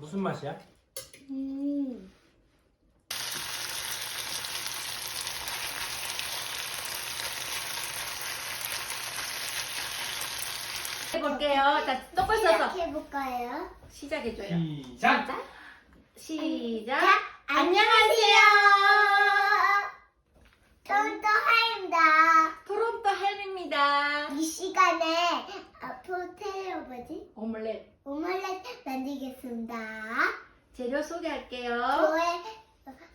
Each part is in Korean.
무슨 맛이야? 음. 해볼게요. 자, 똑바로 서서 시작해볼까요? 시작해줘요. 시작! 자, 시작. 안녕하세요. 토토 하입니다. 토론토 할미입니다. 이 시간에 테레 뭐지? 오믈렛 오믈렛 만들겠습니다. 재료 소개할게요. 저의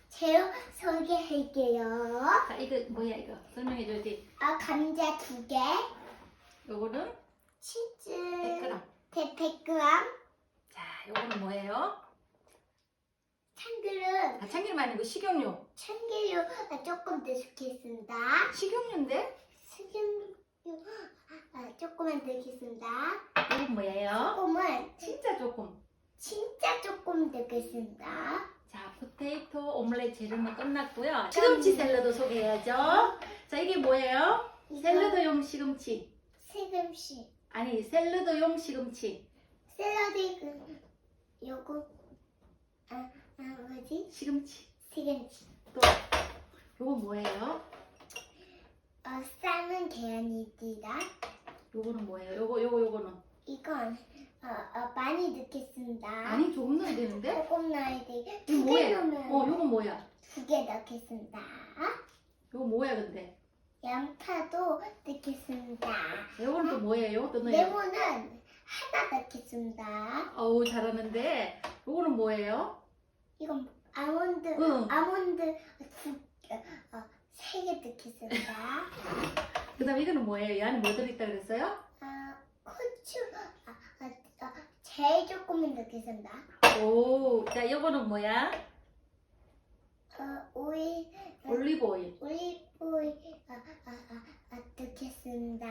재료 소개할게요. 자, 이거 뭐야 이거 설명해줘야지. 아, 감자 두 개, 요거는 치즈 100g. 100g, 자, 요거는 뭐예요? 참기름 아, 참기름 아니고 식용유. 참기름 조금 더 넣겠습니다. 식용유인데? 식용유 아, 조금만 넣겠습니다. 이건 뭐예요? 조금은 진짜 조금. 진짜 조금 넣겠습니다. 자, 포테이토 오믈렛 재료는 끝났고요. 시금치 샐러드 소개해야죠. 자, 이게 뭐예요? 샐러드용 시금치. 세금씨 아니, 샐러드용 시금치. 샐러드 그 요거 아, 아 뭐지? 시금치. 시금치 또 요거 뭐예요? 어, 삶은 계란입니다. 요거는 뭐예요? 요거 요거 요거는 이건 어, 어, 많이 넣겠습니다. 아니 조금 넣어야 되는데? 조금 넣어야 돼. 이거 두개 뭐예요? 넣으면 어 요거 뭐야? 두 개 넣겠습니다. 요거 뭐야 근데? 양파도 넣겠습니다. 요거는 또 뭐예요? 또 넣어요? 레몬은 하나 넣겠습니다. 어우 잘하는데 요거는 뭐예요? 이건 아몬드 응. 아몬드 두세개 넣겠습니다. 그 다음 에 이거는 뭐예요? 이 안에 뭐 들어있다 그랬어요? 아 고추 아, 아, 아, 제일 조금만 넣겠습니다. 오, 자 요거는 뭐야? 어, 오일 올리브 오일. 올리브 오일 아, 아, 아, 아, 넣겠습니다.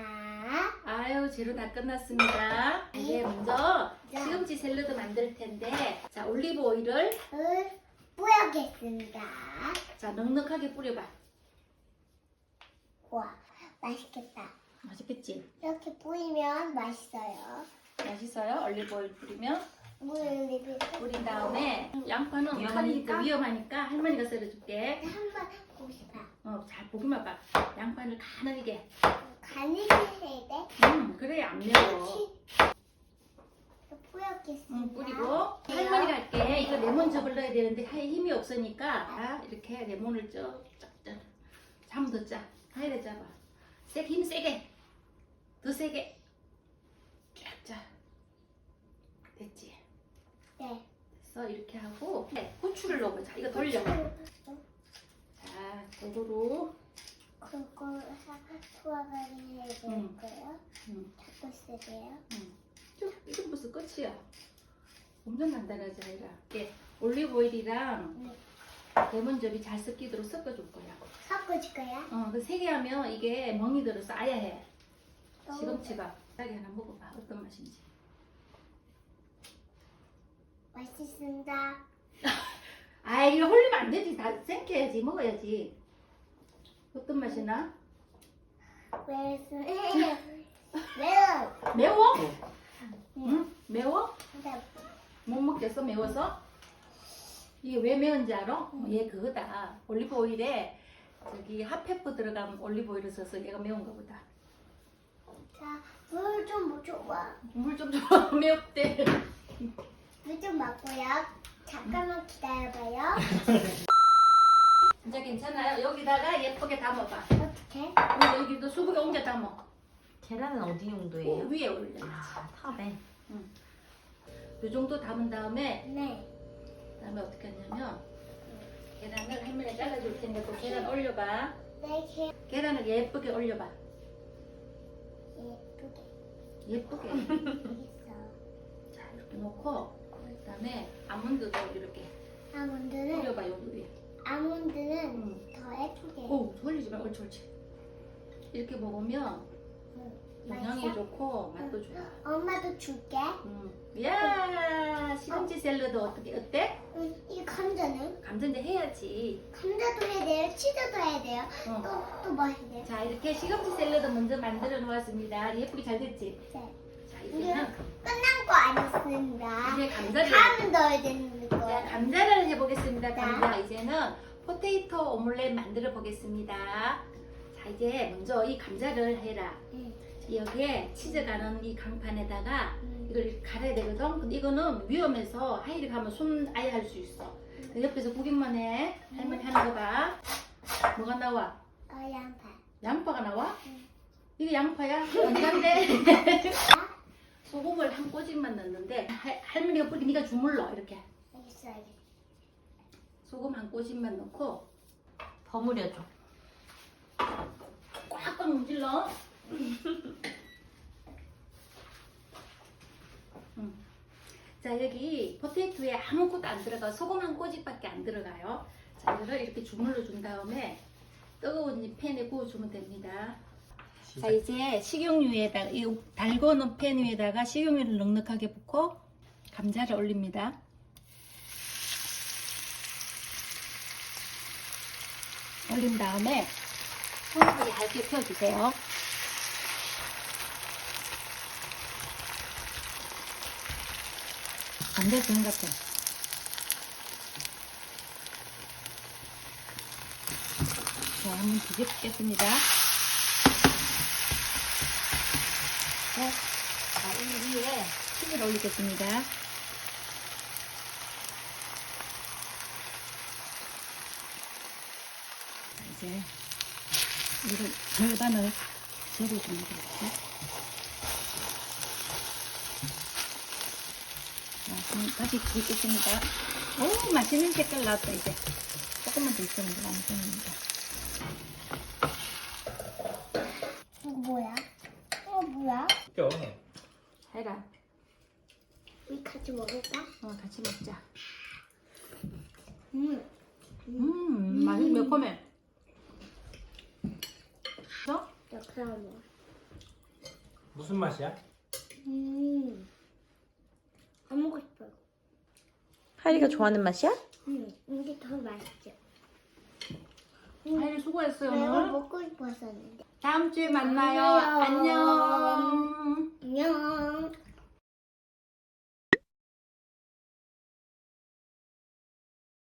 아유 재료 다 끝났습니다. 이제 먼저 자. 시금치 샐러드 만들 텐데 자 올리브 오일을 을 뿌려겠습니다. 자 넉넉하게 뿌려봐. 와 맛있겠다. 맛있겠지? 이렇게 뿌리면 맛있어요. 맛있어요? 올리브 오일 뿌리면 물 올리브 뿌린 다음에 양파는 위험하니까? 위험하니까 할머니가 썰어줄게. 한번 싶어. 어, 잘 보기만 봐. 양파를 가늘게. 간이게 해야 돼. 음, 그래 안 매워. 뿌렸겠습니다. 음, 뿌리고 할머니가 할게. 이거 레몬즙 을 넣어야 되는데 할 힘이 없으니까 자, 이렇게 레몬을 쭉 쫙쫙 한번 더 짜. 하이를 짜봐. 세게 힘 세게. 더 세게. 쫙 짜. 됐지? 네. 됐어 이렇게 하고 네, 고추를 넣어보자. 이거 돌려. 자, 골고루. 그거 소화가리 해야 음. 되고요. 음. 자꾸 쓰세요. 쭉 이건 벌써 끝이야. 엄청 간단하지 아이라. 이게 올리브 오일이랑 네. 레몬즙이 잘 섞이도록 섞어줄 거야. 섞어줄 거야. 어, 그 세 개 하면 이게 멍이 들어서 아야 해. 시금치가. 딸기 하나 먹어봐. 어떤 맛인지. 맛있습니다. 아, 이거 홀리면 안 되지. 다 생겨야지. 먹어야지. 어떤 맛이 나? 왜 매워. 매워? 응. 응? 매워? 근데 못 먹겠어? 매워서? 이게 왜 매운지 알아? 얘 그거다. 올리브 오일에 저기 핫페퍼 들어간 올리브 오일을 써서 얘가 매운가 보다. 자, 물 좀 줘봐. 물 좀 줘. 매웠대. 물좀 먹고요. 잠깐만 기다려봐요. 진짜 괜찮아요? 여기다가 예쁘게 담아봐. 어떻게? 그리고 여기도 수북에 옮겨 담아. 계란은 어디 어, 용도예요? 위에 올려. 아, 탑에. 이 정도 담은 다음에 네. 그다음에 어떻게 하냐면 계란을 할머니가 잘라줄 텐데 그 계란 올려봐. 네, 개 계란을 예쁘게 올려봐. 예쁘게 예쁘게. 자 이렇게 놓고 그다음에 아몬드도 이렇게 아몬드는 올려봐 여기 위에. 아몬드는 응. 더 예쁘게. 오 돌리지 마. 옳지 옳지. 이렇게 먹으면 응. 영양이 맛있어? 좋고 맛도 좋아. 엄마도 줄게. 음. 야 시금치 샐러드 어떻게 어때? 응. 이 감자는? 감전제 해야지. 감자도 해야 돼요. 치즈도 해야 돼요. 어. 또 또 뭐 해야 돼요? 자 이렇게 시금치 샐러드 먼저 만들어 놓았습니다. 예쁘게 잘 됐지? 네. 자 이제는 끝난 거 아니었습니다. 이제 감자를 다음 넣어야 되는 거. 자, 감자를 해보겠습니다. 감자 이제는 포테이토 오믈렛 만들어 보겠습니다. 자 이제 먼저 이 감자를 해라. 응. 여기에 치즈 가는 이 강판에다가 응. 이걸 갈아야 되거든. 근데 이거는 위험해서 하이리 가면 손 아예 할 수 있어. 옆에서 구경만 해. 할머니 하는 거 봐. 뭐가 나와? 어, 양파. 양파가 나와? 응. 이게 양파야? 간대? 소금을 한 꼬집만 넣는데 할- 할머니가 뿌리 네가 주물러 이렇게 알겠어, 알겠어. 소금 한 꼬집만 넣고 버무려줘. 꽉꽉 문질러. 음. 자 여기 포테이토에 아무것도 안 들어가 소금 한 꼬집밖에 안 들어가요. 자 이거를 이렇게 주물러 준 다음에 뜨거운 이 팬에 구워주면 됩니다. 자 이제 식용유에다가 이 달궈놓은 팬 위에다가 식용유를 넉넉하게 붓고 감자를 올립니다. 올린 다음에 손으로 얇게 펴주세요. 감자 좋은 것 같아. 자, 한번 뒤집겠습니다. 네. 자, 이 위에 치즈를 올리겠습니다. 자, 이제 이걸 절반을 재려줍니다. 이렇 그럼 다시 굽겠습니다. 오, 맛있는 색깔 나왔다, 이제. 조금만 더 있으면 완성입니다. 이거 뭐야? 이거 뭐야? 껴. 해라. 우리 같이 먹을까? 어, 같이 먹자. 음. 음, 맛이 매콤해. 어? 자, 그럼. 무슨 맛이야? 음. 안 먹고 싶어요. 하리가 좋아하는 맛이야? 음, 이게 더 맛있죠. 하이를 수고했어요, 내가 오늘. 먹고 싶었었는데. 다음 주에 만나요. 안녕. 안녕. 안녕.